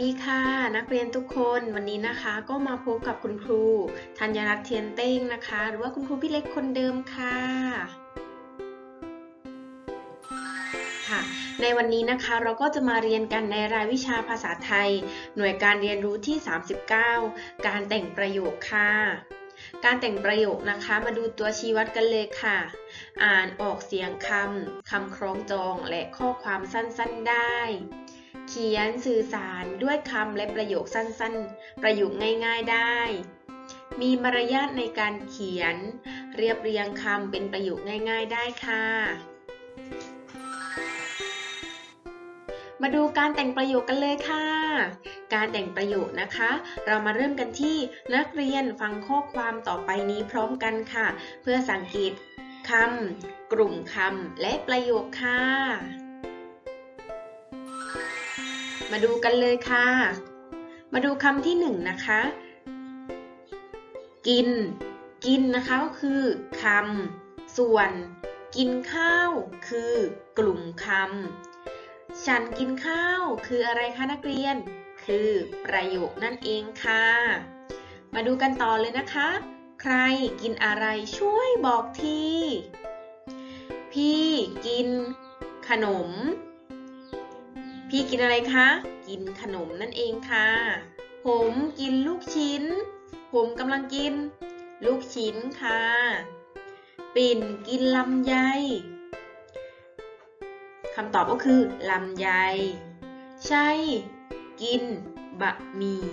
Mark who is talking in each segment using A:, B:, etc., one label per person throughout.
A: ดีค่ะ นักเรียนทุกคนวันนี้นะคะก็มาพบกับคุณครูธัญรัตน์เทียนเต้งนะคะ หรือว่าคุณครูพี่เล็กคนเดิมค่ะค่ะ ในวันนี้นะคะเราก็จะมาเรียนกันในรายวิชาภาษาไทย หน่วยการเรียนรู้ที่ 39 การแต่งประโยคค่ะ การแต่งประโยคนะคะ มาดูตัวชี้วัดกันเลยค่ะ อ่านออกเสียงคำคำคล้องจองและข้อความสั้นๆได้ เขียนสื่อสารด้วยคำและประโยคสั้นๆ ประโยคง่ายๆได้ มีมารยาทในการเขียน เรียบเรียงคำเป็นประโยคง่ายๆได้ค่ะ มาดูการแต่งประโยคกันเลยค่ะ การแต่งประโยคนะคะ เรามาเริ่มกันที่นักเรียนฟังข้อความต่อไปนี้พร้อมกันค่ะ เพื่อสังเกตคำกลุ่มคำและประโยคค่ะ มาดูกันเลยค่ะ มาดูคำที่หนึ่งนะคะ กิน กินนะคะก็คือคำส่วน กินข้าวคือกลุ่มคำฉันกินข้าวคืออะไรคะนักเรียน คือประโยคนั่นเองค่ะ มาดูกันต่อเลยนะคะ ใครกินอะไรช่วยบอกที พี่กินขนม พี่กินอะไรคะ กินขนมนั่นเองค่ะ ผมกินลูกชิ้น ผมกำลังกิน ลูกชิ้นค่ะ ปิ่นกินลำไยคำตอบก็คือลำไย ใช่ กิน บะหมี่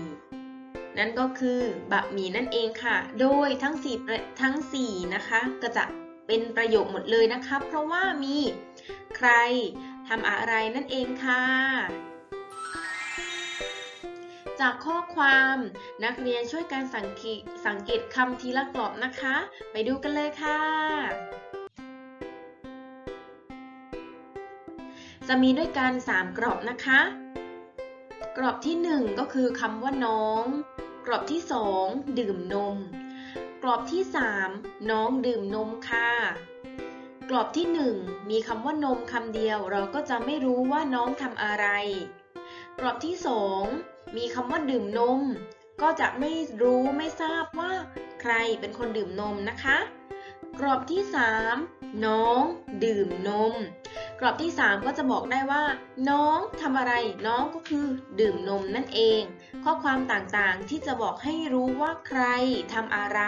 A: นั่นก็คือบะหมี่นั่นเองค่ะ โดยทั้งสี่ทั้งสี่นะคะ ก็จะเป็นประโยคหมดเลยนะคะ เพราะว่ามีใคร ทำอะไรนั่นเองค่ะ จากข้อความนักเรียนช่วยการสังเกตสังเกตคำทีละกรอบนะคะ ไปดูกันเลยค่ะ จะมีด้วยกัน 3 กรอบนะคะ กรอบที่ 1 ก็คือคำว่าน้อง กรอบที่ 2 ดื่มนม กรอบที่ 3 น้องดื่มนมค่ะ กรอบที่ 1 มีคำว่านมคำเดียวเราก็จะไม่รู้ว่าน้องทำอะไร กรอบที่ 2 มีคำว่าดื่มนม ก็จะไม่รู้ไม่ทราบว่า ใครเป็นคนดื่มนมนะคะ กรอบที่ 3 น้องดื่มนม กรอบที่ 3 ก็จะบอกได้ว่า น้องทำอะไร น้องก็คือดื่มนมนั่นเอง ข้อความต่างๆที่จะบอกให้รู้ว่าใครทำอะไร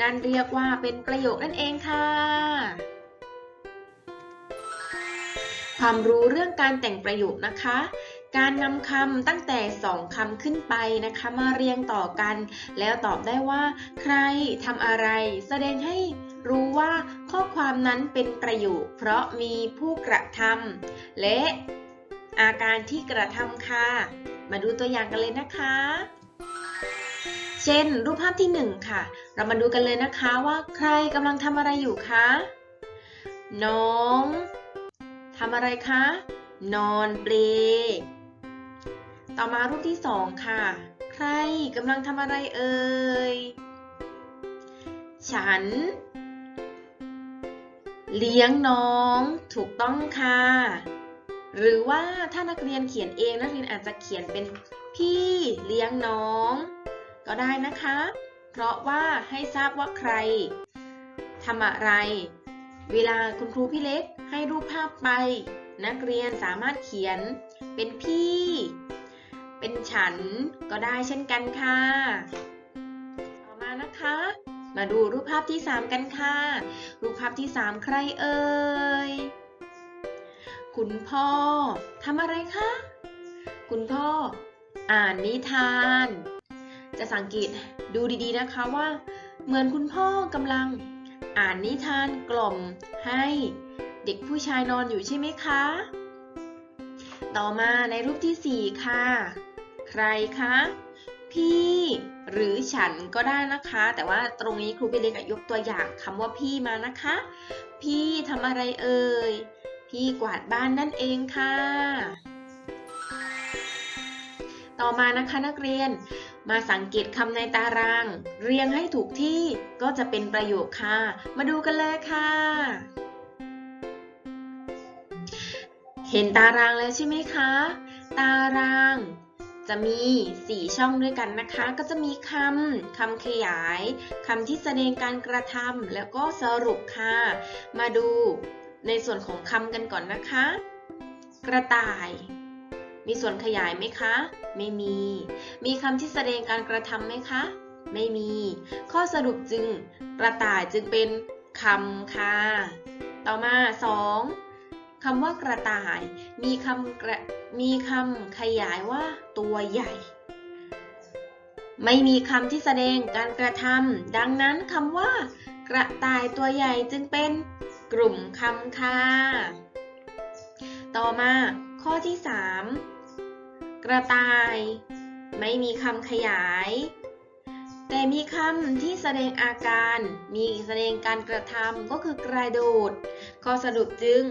A: นั่นเรียกว่าเป็นประโยคนั่นเองค่ะ ความรู้เรื่องการแต่งประโยคนะคะ การนำคำตั้งแต่สองคำขึ้นไปนะคะ มาเรียงต่อกัน แล้วตอบได้ว่า ใครทำอะไร แสดงให้รู้ว่าข้อความนั้นเป็นประโยค เพราะมีผู้กระทำและอาการที่กระทำค่ะ มาดูตัวอย่างกันเลยนะคะ เช่น รูปภาพที่หนึ่งค่ะ เรามาดูกันเลยนะคะว่าใครกำลังทำอะไรอยู่คะ น้อง ทำอะไรคะ นอนเปลต่อมารูปที่สองค่ะ ใครกำลังทำอะไรเอ่ย ฉัน เลี้ยงน้อง ถูกต้องค่ะ หรือว่าถ้านักเรียนเขียนเองนักเรียนอาจจะเขียนเป็นพี่เลี้ยงน้อง ก็ได้นะคะ เพราะว่าให้ทราบว่าใครทำอะไร เวลาคุณครูพี่เล็กให้รูปภาพไป นักเรียนสามารถเขียนเป็นพี่ เป็นฉันก็ได้เช่นกันค่ะ ต่อมานะคะ มาดูรูปภาพที่ 3 กันค่ะ รูปภาพที่ 3 ใครเอ่ยคุณพ่อทำอะไรคะ คุณพ่อ อ่านนิทาน จะสังเกตดูดีๆนะคะว่า เหมือนคุณพ่อกำลัง อ่านนิทานกล่อมให้เด็กผู้ชายนอนอยู่ใช่ไหมคะ ต่อมาในรูปที่ 4 ค่ะ ใครคะ พี่หรือฉันก็ได้นะคะ แต่ว่าตรงนี้ครูพี่เล็กยกตัวอย่างคำว่าพี่มานะคะ พี่ทำอะไรเอ่ย พี่กวาดบ้านนั่นเองค่ะ ต่อมานะคะนักเรียน มาสังเกตคำในตาราง เรียงให้ถูกที่ก็จะเป็นประโยคค่ะ มาดูกันเลยค่ะ เห็นตารางแล้วใช่ไหมคะ ตาราง จะมี 4 ช่องด้วยกันนะคะ ก็จะมีคำ คำขยายคำที่แสดงการกระทำแล้วก็สรุปค่ะ มาดูในส่วนของคำกันก่อนนะคะ กระต่าย มีส่วนขยายไหมคะ ไม่มี มีคำที่แสดงการกระทำไหมคะ ไม่มี ข้อสรุปจึงกระต่ายจึงเป็นคำค่ะ ต่อมา 2. คำว่ากระต่าย มีคำมีคำขยายว่าตัวใหญ่ ไม่มีคำที่แสดงการกระทำดังนั้นคำว่า กระต่ายตัวใหญ่จึงเป็นกลุ่มคำค่ะ ต่อมาข้อที่ 3 กระต่าย ไม่มีคำขยาย แต่มีคำที่แสดงอาการ มีแสดงการกระทำก็คือกระโดดข้อสรุปจึง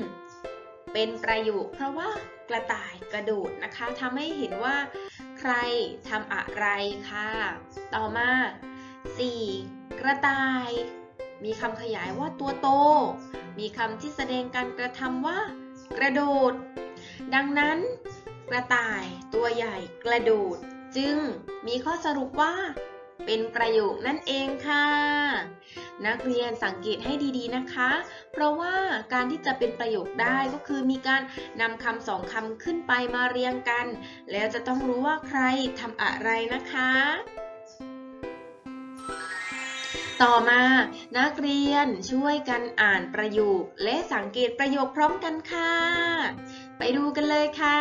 A: เป็นประโยคเพราะว่ากระต่ายกระโดดนะคะทำให้เห็นว่า ใครทำอะไรค่ะ ต่อมา 4. กระต่าย มีคำขยายว่าตัวโต มีคำที่แสดงการกระทำว่า กระโดด ดังนั้น กระต่ายตัวใหญ่กระโดด จึงมีข้อสรุปว่า เป็นประโยคนั่นเองค่ะ นักเรียนสังเกตให้ดีๆนะคะ เพราะว่าการที่จะเป็นประโยคได้ก็คือมีการนำคำสองคำขึ้นไปมาเรียงกัน แล้วจะต้องรู้ว่าใครทำอะไรนะคะต่อมานักเรียนช่วยกันอ่านประโยคและสังเกตประโยคพร้อมกันค่ะ ไปดูกันเลยค่ะ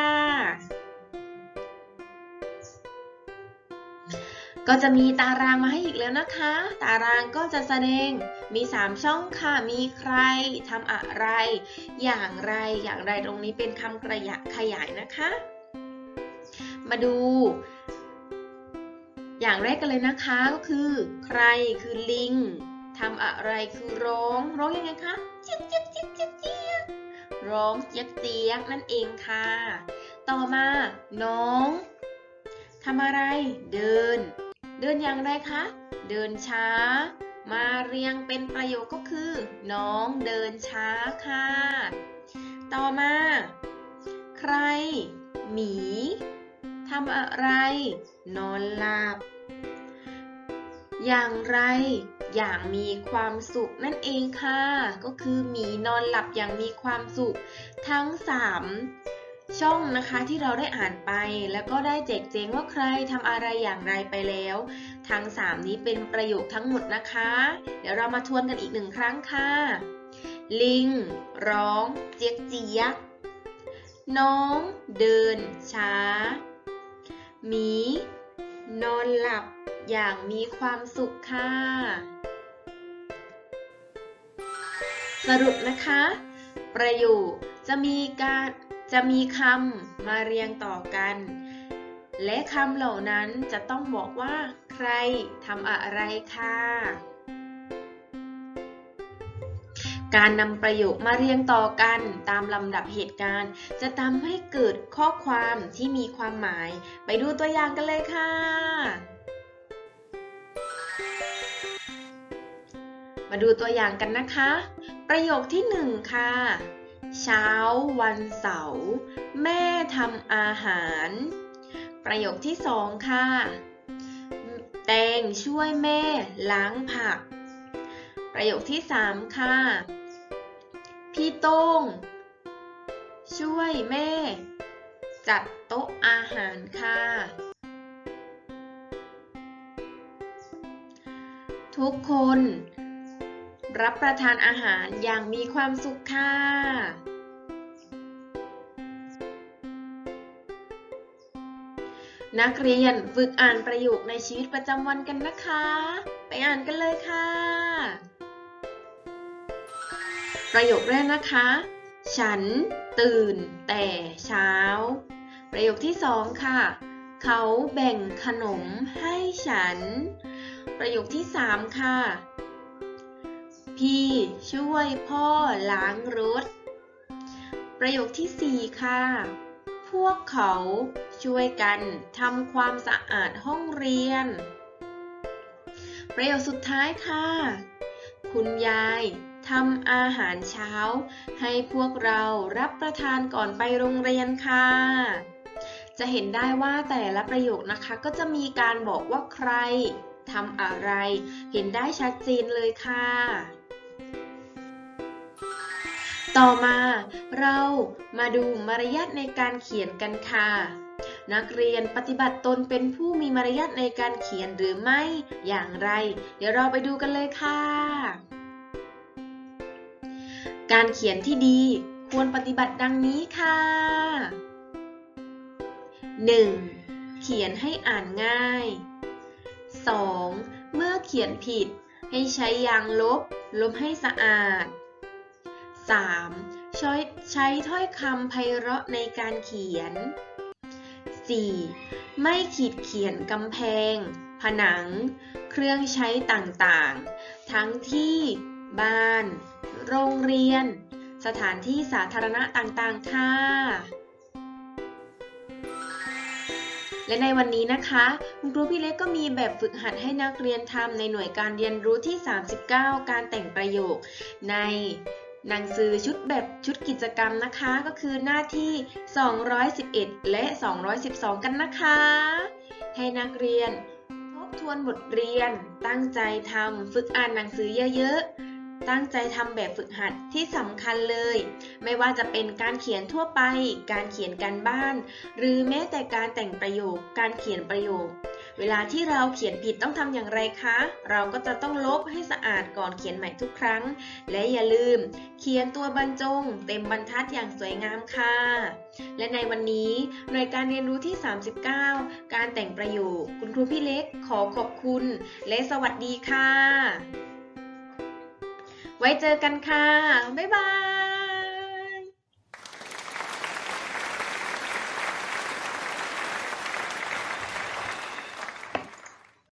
A: ก็จะมีตารางมาให้อีกแล้วนะคะ ตารางก็จะแสดงมี 3 ช่องค่ะ มีใครทำอะไร อย่างไร อย่างไรตรงนี้เป็นคำกระยะขยายนะคะ มาดู อย่างแรกกันเลยนะคะก็คือ ใครคือลิงทำอะไรคือร้อง ร้องยังไงคะจี๊ยกเจี๊ยกเจี๊ยกเจี๊ยกเจี๊ยก ร้องเจี๊ยกเจี๊ยกนั่นเองค่ะ ต่อมาน้องทำอะไร เดิน เดินอย่างไรคะ เดินช้า มาเรียงเป็นประโยคก็คือ น้องเดินช้าค่ะ ต่อมา ใคร หมีทำอะไร นอนหลับ อย่างไร อย่างมีความสุขนั่นเองค่ะ ก็คือหมีนอนหลับอย่างมีความสุข ทั้ง 3 ช่องนะคะที่เราได้อ่านไป แล้วก็ได้แจกแจงว่าใครทำอะไรอย่างไรไปแล้ว ทั้ง 3 นี้เป็นประโยคทั้งหมดนะคะ เดี๋ยวเรามาทวนกันอีกหนึ่งครั้งค่ะ ลิง ร้อง เจี๊ยกเจี๊ยกน้อง เดิน ช้าหมีนอนหลับอย่างมีความสุขค่ะ สรุปนะคะ ประโยคจะมีการจะมีคำมาเรียงต่อกัน และคำเหล่านั้นจะต้องบอกว่า ใครทำอะไรค่ะ การนำประโยคมาเรียงต่อกันตามลำดับเหตุการณ์ จะทำให้เกิดข้อความที่มีความหมาย ไปดูตัวอย่างกันเลยค่ะ มาดูตัวอย่างกันนะคะ ประโยคที่หนึ่งค่ะ เช้าวันเสาร์แม่ทำอาหาร ประโยคที่สองค่ะ แตงช่วยแม่ล้างผัก ประโยคที่สามค่ะ พี่โต้งช่วยแม่ จัดโต๊ะอาหารค่ะ ทุกคน รับประทานอาหารอย่างมีความสุขค่ะนักเรียนฝึกอ่านประโยคในชีวิตประจำวันกันนะคะ ไปอ่านกันเลยค่ะ ประโยคแรกนะคะ ฉันตื่นแต่เช้า ประโยคที่สองค่ะ เขาแบ่งขนมให้ฉัน ประโยคที่สามค่ะ พี่ช่วยพ่อล้างรถ ประโยคที่สี่ค่ะ พวกเขาช่วยกันทำความสะอาดห้องเรียน ประโยคสุดท้ายค่ะ คุณยายทำอาหารเช้า ให้พวกเรารับประทานก่อนไปโรงเรียนค่ะ จะเห็นได้ว่าแต่ละประโยคนะคะก็จะมีการบอกว่าใครทำอะไร เห็นได้ชัดเจนเลยค่ะ ต่อมาเรามาดูมารยาทในการเขียนกันค่ะ นักเรียนปฏิบัติตนเป็นผู้มีมารยาทในการเขียนหรือไม่อย่างไร เดี๋ยวเราไปดูกันเลยค่ะ การเขียนที่ดีควรปฏิบัติดังนี้ค่ะ 1. เขียนให้อ่านง่าย 2. เมื่อเขียนผิด ให้ใช้ยางลบ ลบให้สะอาด 3. ใช้ใช้ถ้อยคำไพเราะในการเขียน 4. ไม่ขีดเขียนกำแพง ผนัง เครื่องใช้ต่างๆ ทั้งที่ บ้าน โรงเรียน สถานที่สาธารณะต่างๆ ค่ะ และในวันนี้นะคะคุณครูพี่เล็กก็มีแบบฝึกหัดให้นักเรียนทำในหน่วยการเรียนรู้ที่ 39 การแต่งประโยคใน หนังสือชุดแบบชุดกิจกรรมนะคะก็คือหน้าที่ 211 และ 212 กันนะคะ ให้นักเรียน ทบทวนบทเรียน ตั้งใจทำฝึกอ่านหนังสือเยอะๆ ตั้งใจทำแบบฝึกหัดที่สำคัญเลย ไม่ว่าจะเป็นการเขียนทั่วไป การเขียนการบ้าน หรือแม้แต่การแต่งประโยค การเขียนประโยค เวลาที่เราเขียนผิดต้องทำอย่างไรคะ เราก็จะต้องลบให้สะอาดก่อนเขียนใหม่ทุกครั้ง และอย่าลืม เขียนตัวบรรจง เต็มบรรทัดอย่างสวยงามค่ะ และในวันนี้หน่วยการเรียนรู้ที่ 39 การแต่งประโยค คุณครูพี่เล็กขอขอบคุณ และสวัสดีค่ะ ไว้เจอกันค่ะ บ๊ายบาย